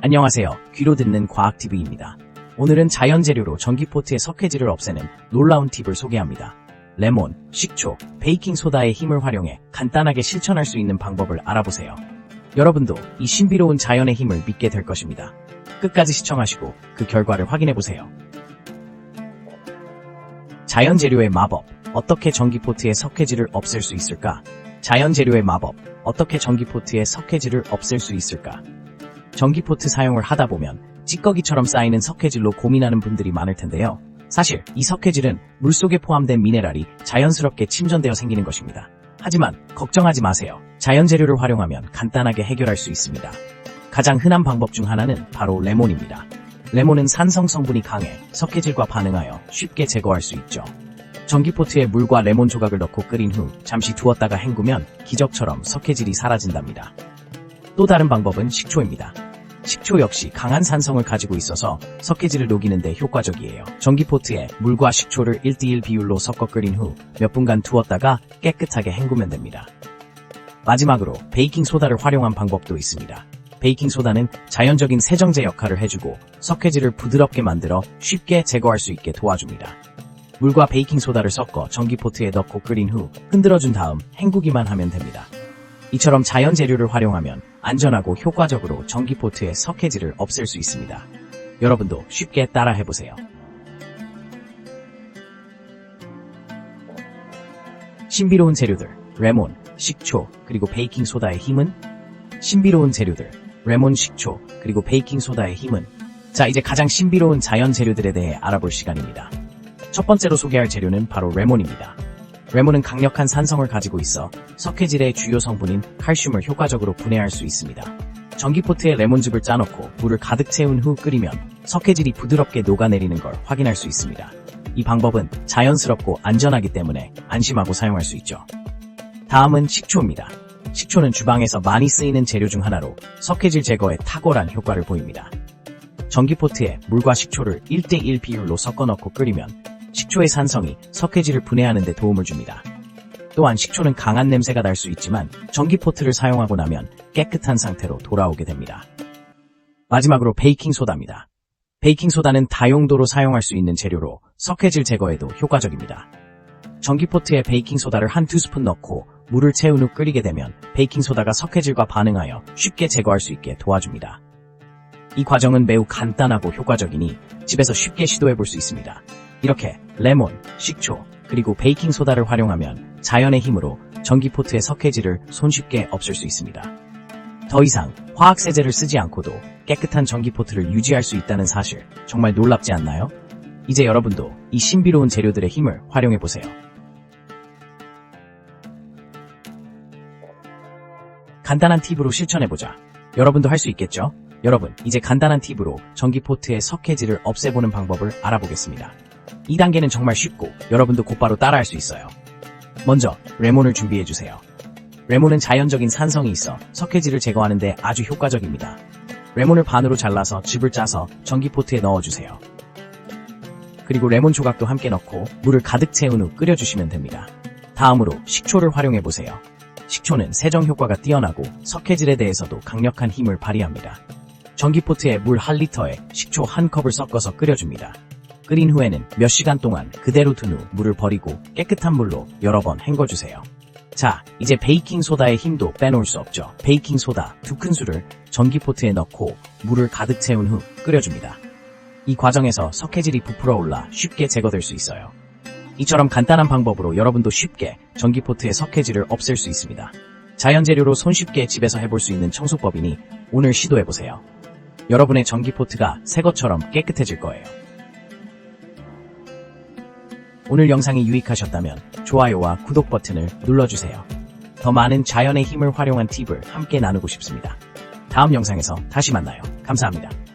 안녕하세요. 귀로 듣는 과학TV입니다. 오늘은 자연재료로 전기포트의 석회질을 없애는 놀라운 팁을 소개합니다. 레몬, 식초, 베이킹소다의 힘을 활용해 간단하게 실천할 수 있는 방법을 알아보세요. 여러분도 이 신비로운 자연의 힘을 믿게 될 것입니다. 끝까지 시청하시고 그 결과를 확인해보세요. 자연재료의 마법, 어떻게 전기포트의 석회질을 없앨 수 있을까? 자연재료의 마법, 어떻게 전기포트의 석회질을 없앨 수 있을까? 전기포트 사용을 하다 보면 찌꺼기처럼 쌓이는 석회질로 고민하는 분들이 많을 텐데요. 사실 이 석회질은 물속에 포함된 미네랄이 자연스럽게 침전되어 생기는 것입니다. 하지만 걱정하지 마세요. 자연 재료를 활용하면 간단하게 해결할 수 있습니다. 가장 흔한 방법 중 하나는 바로 레몬입니다. 레몬은 산성 성분이 강해 석회질과 반응하여 쉽게 제거할 수 있죠. 전기포트에 물과 레몬 조각을 넣고 끓인 후 잠시 두었다가 헹구면 기적처럼 석회질이 사라진답니다. 또 다른 방법은 식초입니다. 식초 역시 강한 산성을 가지고 있어서 석회질을 녹이는데 효과적이에요. 전기포트에 물과 식초를 1대1 비율로 섞어 끓인 후 몇 분간 두었다가 깨끗하게 헹구면 됩니다. 마지막으로 베이킹소다를 활용한 방법도 있습니다. 베이킹소다는 자연적인 세정제 역할을 해주고 석회질을 부드럽게 만들어 쉽게 제거할 수 있게 도와줍니다. 물과 베이킹소다를 섞어 전기포트에 넣고 끓인 후 흔들어준 다음 헹구기만 하면 됩니다. 이처럼 자연 재료를 활용하면 안전하고 효과적으로 전기포트의 석회질을 없앨 수 있습니다. 여러분도 쉽게 따라 해보세요. 신비로운 재료들, 레몬, 식초, 그리고 베이킹소다의 힘은? 신비로운 재료들, 레몬, 식초, 그리고 베이킹소다의 힘은? 자, 이제 가장 신비로운 자연 재료들에 대해 알아볼 시간입니다. 첫 번째로 소개할 재료는 바로 레몬입니다. 레몬은 강력한 산성을 가지고 있어 석회질의 주요 성분인 칼슘을 효과적으로 분해할 수 있습니다. 전기포트에 레몬즙을 짜놓고 물을 가득 채운 후 끓이면 석회질이 부드럽게 녹아내리는 걸 확인할 수 있습니다. 이 방법은 자연스럽고 안전하기 때문에 안심하고 사용할 수 있죠. 다음은 식초입니다. 식초는 주방에서 많이 쓰이는 재료 중 하나로 석회질 제거에 탁월한 효과를 보입니다. 전기포트에 물과 식초를 1대1 비율로 섞어 넣고 끓이면 식초의 산성이 석회질을 분해하는 데 도움을 줍니다. 또한 식초는 강한 냄새가 날 수 있지만 전기포트를 사용하고 나면 깨끗한 상태로 돌아오게 됩니다. 마지막으로 베이킹소다입니다. 베이킹소다는 다용도로 사용할 수 있는 재료로 석회질 제거에도 효과적입니다. 전기포트에 베이킹소다를 한두 스푼 넣고 물을 채운 후 끓이게 되면 베이킹소다가 석회질과 반응하여 쉽게 제거할 수 있게 도와줍니다. 이 과정은 매우 간단하고 효과적이니 집에서 쉽게 시도해 볼 수 있습니다. 이렇게 레몬, 식초, 그리고 베이킹소다를 활용하면 자연의 힘으로 전기포트의 석회질을 손쉽게 없앨 수 있습니다. 더 이상 화학세제를 쓰지 않고도 깨끗한 전기포트를 유지할 수 있다는 사실 정말 놀랍지 않나요? 이제 여러분도 이 신비로운 재료들의 힘을 활용해 보세요. 간단한 팁으로 실천해보자. 여러분도 할 수 있겠죠? 여러분, 이제 간단한 팁으로 전기포트의 석회질을 없애보는 방법을 알아보겠습니다. 2단계는 정말 쉽고 여러분도 곧바로 따라할 수 있어요. 먼저 레몬을 준비해주세요. 레몬은 자연적인 산성이 있어 석회질을 제거하는데 아주 효과적입니다. 레몬을 반으로 잘라서 즙을 짜서 전기포트에 넣어주세요. 그리고 레몬 조각도 함께 넣고 물을 가득 채운 후 끓여주시면 됩니다. 다음으로 식초를 활용해보세요. 식초는 세정 효과가 뛰어나고 석회질에 대해서도 강력한 힘을 발휘합니다. 전기포트에 물한 리터에 식초 한 컵을 섞어서 끓여줍니다. 끓인 후에는 몇 시간 동안 그대로 둔 후 물을 버리고 깨끗한 물로 여러 번 헹궈주세요. 자, 이제 베이킹소다의 힘도 빼놓을 수 없죠. 베이킹소다 두 큰술을 전기포트에 넣고 물을 가득 채운 후 끓여줍니다. 이 과정에서 석회질이 부풀어 올라 쉽게 제거될 수 있어요. 이처럼 간단한 방법으로 여러분도 쉽게 전기포트의 석회질을 없앨 수 있습니다. 자연 재료로 손쉽게 집에서 해볼 수 있는 청소법이니 오늘 시도해보세요. 여러분의 전기포트가 새 것처럼 깨끗해질 거예요. 오늘 영상이 유익하셨다면 좋아요와 구독 버튼을 눌러주세요. 더 많은 자연의 힘을 활용한 팁을 함께 나누고 싶습니다. 다음 영상에서 다시 만나요. 감사합니다.